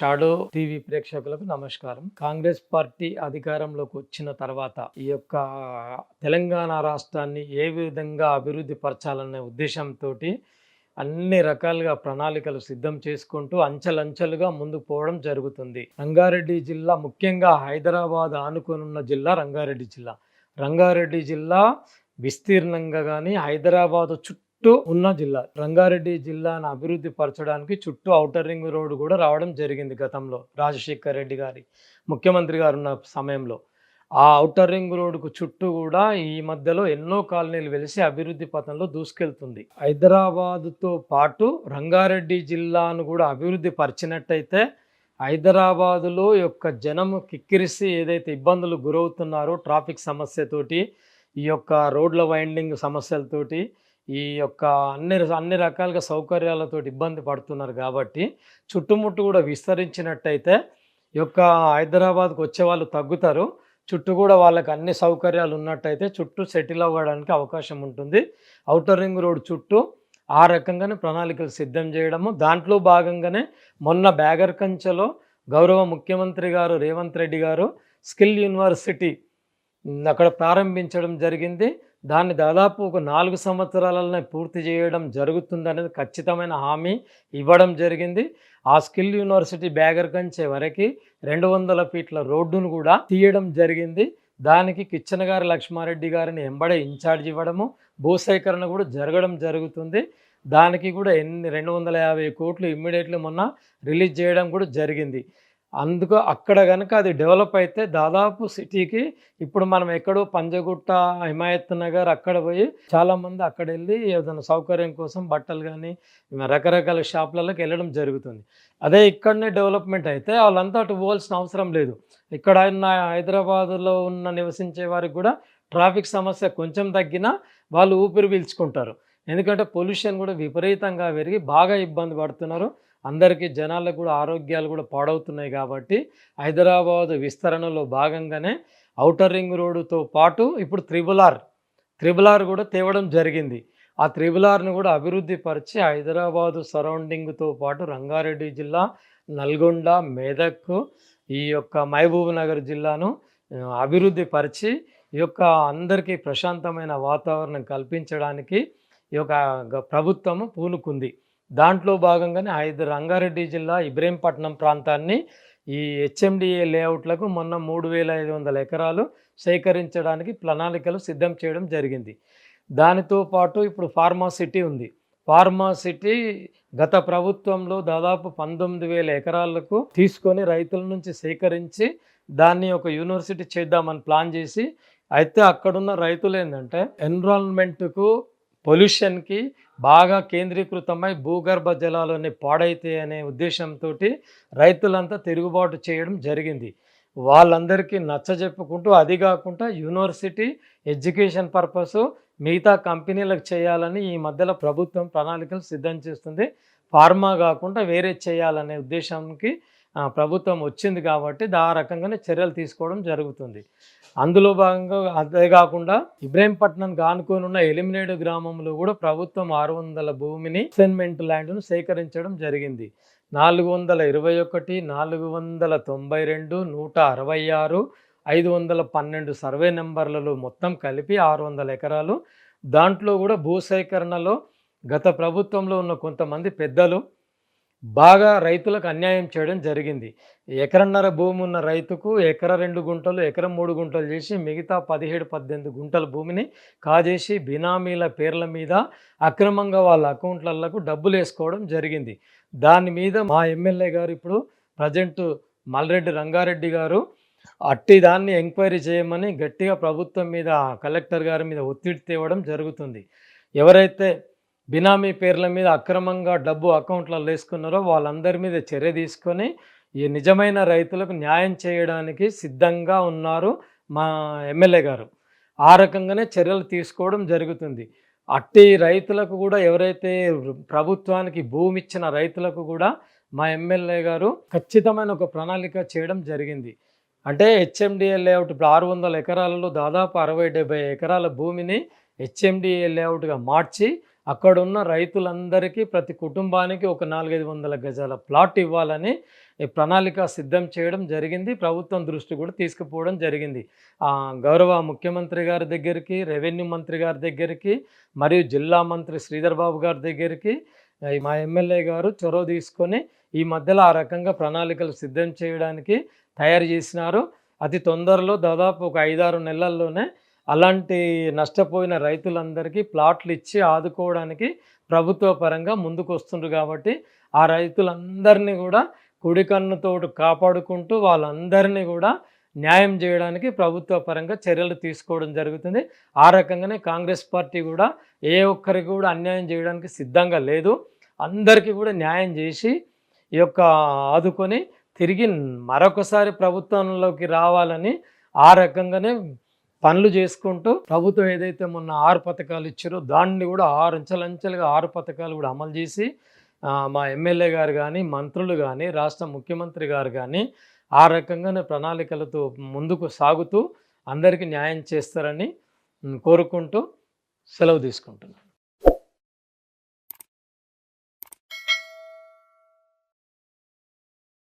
Shadow TV ప్రేక్షకులకు నమస్కారం. Congress party అధికారంలోకి వచ్చిన తర్వాత ఈ యొక్క తెలంగాణ రాష్ట్రాన్ని ఏ విధంగా అభివృద్ధి పరచాలనే ఉద్దేశంతో అన్ని రకాలుగా ప్రణాళికలు సిద్ధం చేసుకుంటూ అంచెలంచెలుగా ముందుకు పోవడం జరుగుతుంది. రంగారెడ్డి జిల్లా ముఖ్యంగా హైదరాబాద్ ఆనుకొనున్న జిల్లా రంగారెడ్డి జిల్లా. రంగారెడ్డి జిల్లా విస్తీర్ణంగా కానీ హైదరాబాద్ చుట్టూ చుట్టూ ఉన్న జిల్లా రంగారెడ్డి జిల్లాను అభివృద్ధి పరచడానికి చుట్టూ ఔటర్ రింగ్ రోడ్డు కూడా రావడం జరిగింది గతంలో రాజశేఖర్ రెడ్డి గారి ముఖ్యమంత్రి గారు ఉన్న సమయంలో. ఆ ఔటర్ రింగ్ రోడ్డుకు చుట్టూ కూడా ఈ మధ్యలో ఎన్నో కాలనీలు వెలిసి అభివృద్ధి పథంలో దూసుకెళ్తుంది. హైదరాబాదుతో పాటు రంగారెడ్డి జిల్లాను కూడా అభివృద్ధి పరిచినట్టయితే హైదరాబాదులో యొక్క జనము కిక్కిరిసి ఏదైతే ఇబ్బందులు గురవుతున్నారో ట్రాఫిక్ సమస్యతోటి ఈ యొక్క రోడ్ల వైండింగ్ సమస్యలతోటి ఈ యొక్క అన్ని అన్ని రకాలుగా సౌకర్యాలతో ఇబ్బంది పడుతున్నారు కాబట్టి చుట్టుముట్టు కూడా విస్తరించినట్టయితే ఈ యొక్క హైదరాబాద్కు వచ్చే వాళ్ళు తగ్గుతారు. చుట్టూ కూడా వాళ్ళకి అన్ని సౌకర్యాలు ఉన్నట్టయితే చుట్టూ సెటిల్ అవ్వడానికి అవకాశం ఉంటుంది. ఔటర్ రింగ్ రోడ్ చుట్టూ ఆ రకంగానే ప్రణాళికలు సిద్ధం చేయడము. దాంట్లో భాగంగానే మొన్న బ్యాగర్ కంచెలో గౌరవ ముఖ్యమంత్రి గారు రేవంత్ రెడ్డి గారు స్కిల్ యూనివర్సిటీ అక్కడ ప్రారంభించడం జరిగింది. దాన్ని దాదాపు ఒక నాలుగు సంవత్సరాలనే పూర్తి చేయడం జరుగుతుందనేది ఖచ్చితమైన హామీ ఇవ్వడం జరిగింది. ఆ స్కిల్ యూనివర్సిటీ బ్యాగర్ కంచే వరకు రెండు వందల ఫీట్ల రోడ్డును కూడా తీయడం జరిగింది. దానికి కిచ్చన గారి లక్ష్మారెడ్డి గారిని ఎంబడే ఇన్ఛార్జ్ ఇవ్వడము భూసేకరణ కూడా జరగడం జరుగుతుంది. దానికి కూడా ఎన్ని రెండు వందల యాభై కోట్లు ఇమ్మీడియట్లీ మొన్న రిలీజ్ చేయడం కూడా జరిగింది. అందుకు అక్కడ కనుక అది డెవలప్ అయితే దాదాపు సిటీకి ఇప్పుడు మనం ఎక్కడో పంజగుట్ట హిమాయత్ నగర్ అక్కడ పోయి చాలామంది అక్కడ వెళ్ళి ఏదైనా సౌకర్యం కోసం బట్టలు కానీ రకరకాల షాపులలోకి వెళ్ళడం జరుగుతుంది. అదే ఇక్కడనే డెవలప్మెంట్ అయితే వాళ్ళంతా అటు పోవాల్సిన అవసరం లేదు. ఇక్కడ ఉన్న హైదరాబాదులో ఉన్న నివసించే వారికి కూడా ట్రాఫిక్ సమస్య కొంచెం తగ్గినా వాళ్ళు ఊపిరి పీల్చుకుంటారు. ఎందుకంటే పొల్యూషన్ కూడా విపరీతంగా పెరిగి బాగా ఇబ్బంది పడుతున్నారు. అందరికీ జనాలకు కూడా ఆరోగ్యాలు కూడా పాడవుతున్నాయి కాబట్టి హైదరాబాద్ విస్తరణలో భాగంగానే ఔటర్ రింగ్ రోడ్డుతో పాటు ఇప్పుడు త్రిబుల్ ఆర్ త్రిబుల్ ఆర్ కూడా తేవడం జరిగింది. ఆ త్రిబుల్ ఆర్ను కూడా అభివృద్ధి పరిచి హైదరాబాదు సరౌండింగ్తో పాటు రంగారెడ్డి జిల్లా నల్గొండ మెదక్ ఈ యొక్క మహబూబ్ నగర్ జిల్లాను అభివృద్ధి పరిచి ఈ యొక్క అందరికీ ప్రశాంతమైన వాతావరణం కల్పించడానికి ఈ యొక్క గ- ప్రభుత్వము పూనుకుంది. దాంట్లో భాగంగానే ఐదు రంగారెడ్డి జిల్లా ఇబ్రహీంపట్నం ప్రాంతాన్ని ఈ హెచ్ఎండిఏ లేఅవుట్లకు మొన్న మూడు వేల ఐదు వందల ఎకరాలు సేకరించడానికి ప్రణాళికలు సిద్ధం చేయడం జరిగింది. దానితో పాటు ఇప్పుడు ఫార్మా సిటీ ఉంది. ఫార్మా సిటీ గత ప్రభుత్వంలో దాదాపు పంతొమ్మిది వేల ఎకరాలకు తీసుకొని రైతుల నుంచి సేకరించి దాన్ని ఒక యూనివర్సిటీ చేద్దామని ప్లాన్ చేసి అయితే అక్కడున్న రైతులు ఏంటంటే ఎన్విరాన్మెంట్కు పొల్యూషన్కి బాగా కేంద్రీకృతమై భూగర్భ జలాలన్నీ పాడైతే అనే ఉద్దేశంతో రైతులంతా తిరుగుబాటు చేయడం జరిగింది. వాళ్ళందరికీ నచ్చజెప్పుకుంటూ అది కాకుండా యూనివర్సిటీ ఎడ్యుకేషన్ పర్పస్ మిగతా కంపెనీలకు చేయాలని ఈ మధ్యలో ప్రభుత్వం ప్రణాళికలు సిద్ధం చేస్తుంది. ఫార్మా కాకుండా వేరే చేయాలనే ఉద్దేశానికి ప్రభుత్వం వచ్చింది కాబట్టి దా రకంగానే చర్యలు తీసుకోవడం జరుగుతుంది. అందులో భాగంగా అదే కాకుండా ఆనుకొని ఉన్న ఎలిమినేడు గ్రామంలో కూడా ప్రభుత్వం ఆరు వందల భూమిని అసైన్మెంట్ ల్యాండ్ను సేకరించడం జరిగింది. నాలుగు వందల ఇరవై ఒకటి నాలుగు వందల తొంభై రెండు నూట అరవై ఆరు ఐదు వందల పన్నెండు సర్వే నెంబర్లలో మొత్తం కలిపి ఆరు వందల ఎకరాలు. దాంట్లో కూడా భూసేకరణలో గత ప్రభుత్వంలో ఉన్న కొంతమంది పెద్దలు బాగా రైతులకు అన్యాయం చేయడం జరిగింది. ఎకరన్నర భూమి ఉన్న రైతుకు ఎకర రెండు గుంటలు ఎకరం మూడు గుంటలు చేసి మిగతా పదిహేడు పద్దెనిమిది గుంటల భూమిని కాజేసి బినామీల పేర్ల మీద అక్రమంగా వాళ్ళ అకౌంట్లకు డబ్బులు వేసుకోవడం జరిగింది. దాని మీద మా ఎమ్మెల్యే గారు ఇప్పుడు ప్రజెంట్ మల్రెడ్డి రంగారెడ్డి గారు అట్టి దాన్ని ఎంక్వైరీ చేయమని గట్టిగా ప్రభుత్వం మీద కలెక్టర్ గారి మీద ఒత్తిడి తేవడం జరుగుతుంది. ఎవరైతే బినామీ పేర్ల మీద అక్రమంగా డబ్బు అకౌంట్లలో వేసుకున్నారో వాళ్ళందరి మీద చర్య తీసుకొని ఈ నిజమైన రైతులకు న్యాయం చేయడానికి సిద్ధంగా ఉన్నారు మా ఎమ్మెల్యే గారు. ఆ రకంగానే చర్యలు తీసుకోవడం జరుగుతుంది. అట్టి రైతులకు కూడా ఎవరైతే ప్రభుత్వానికి భూమి ఇచ్చిన రైతులకు కూడా మా ఎమ్మెల్యే గారు ఖచ్చితమైన ఒక ప్రణాళిక చేయడం జరిగింది. అంటే హెచ్ఎండిఏ లేఅవుట్ ఇప్పుడు ఆరు వందల ఎకరాలలో దాదాపు అరవై డెబ్బై ఎకరాల భూమిని హెచ్ఎండిఏ లేఅవుట్గా మార్చి అక్కడున్న రైతులందరికీ ప్రతి కుటుంబానికి ఒక నాలుగైదు వందల గజాల ప్లాట్ ఇవ్వాలని ప్రణాళిక సిద్ధం చేయడం జరిగింది. ప్రభుత్వం దృష్టి కూడా తీసుకుపోవడం జరిగింది. గౌరవ ముఖ్యమంత్రి గారి దగ్గరికి రెవెన్యూ మంత్రి గారి దగ్గరికి మరియు జిల్లా మంత్రి శ్రీధర్ బాబు గారి దగ్గరికి మా ఎమ్మెల్యే గారు చొరవ తీసుకొని ఈ మధ్యలో ఆ రకంగా ప్రణాళికలు సిద్ధం చేయడానికి తయారు చేసినారు. అతి తొందరలో దాదాపు ఒక ఐదారు నెలల్లోనే అలాంటి నష్టపోయిన రైతులందరికీ ప్లాట్లు ఇచ్చి ఆదుకోవడానికి ప్రభుత్వ పరంగా ముందుకు వస్తుండ్రు కాబట్టి ఆ రైతులందరినీ కూడా కుడి కన్నుతోటి కాపాడుకుంటూ వాళ్ళందరినీ కూడా న్యాయం చేయడానికి ప్రభుత్వ పరంగా చర్యలు తీసుకోవడం జరుగుతుంది. ఆ రకంగానే కాంగ్రెస్ పార్టీ కూడా ఏ ఒక్కరికి కూడా అన్యాయం చేయడానికి సిద్ధంగా లేదు. అందరికీ కూడా న్యాయం చేసి ఈ యొక్క ఆదుకొని తిరిగి మరొకసారి ప్రభుత్వంలోకి రావాలని ఆ రకంగానే పనులు చేసుకుంటూ ప్రభుత్వం ఏదైతే మొన్న ఆరు పథకాలు ఇచ్చారో దాన్ని కూడా ఆరు అంచెలంచెలుగా ఆరు పథకాలు కూడా అమలు చేసి మా ఎమ్మెల్యే గారు కానీ మంత్రులు కానీ రాష్ట్ర ముఖ్యమంత్రి గారు కానీ ఆ రకంగానే ప్రణాళికలతో ముందుకు సాగుతూ అందరికీ న్యాయం చేస్తారని కోరుకుంటూ సెలవు తీసుకుంటున్నాను.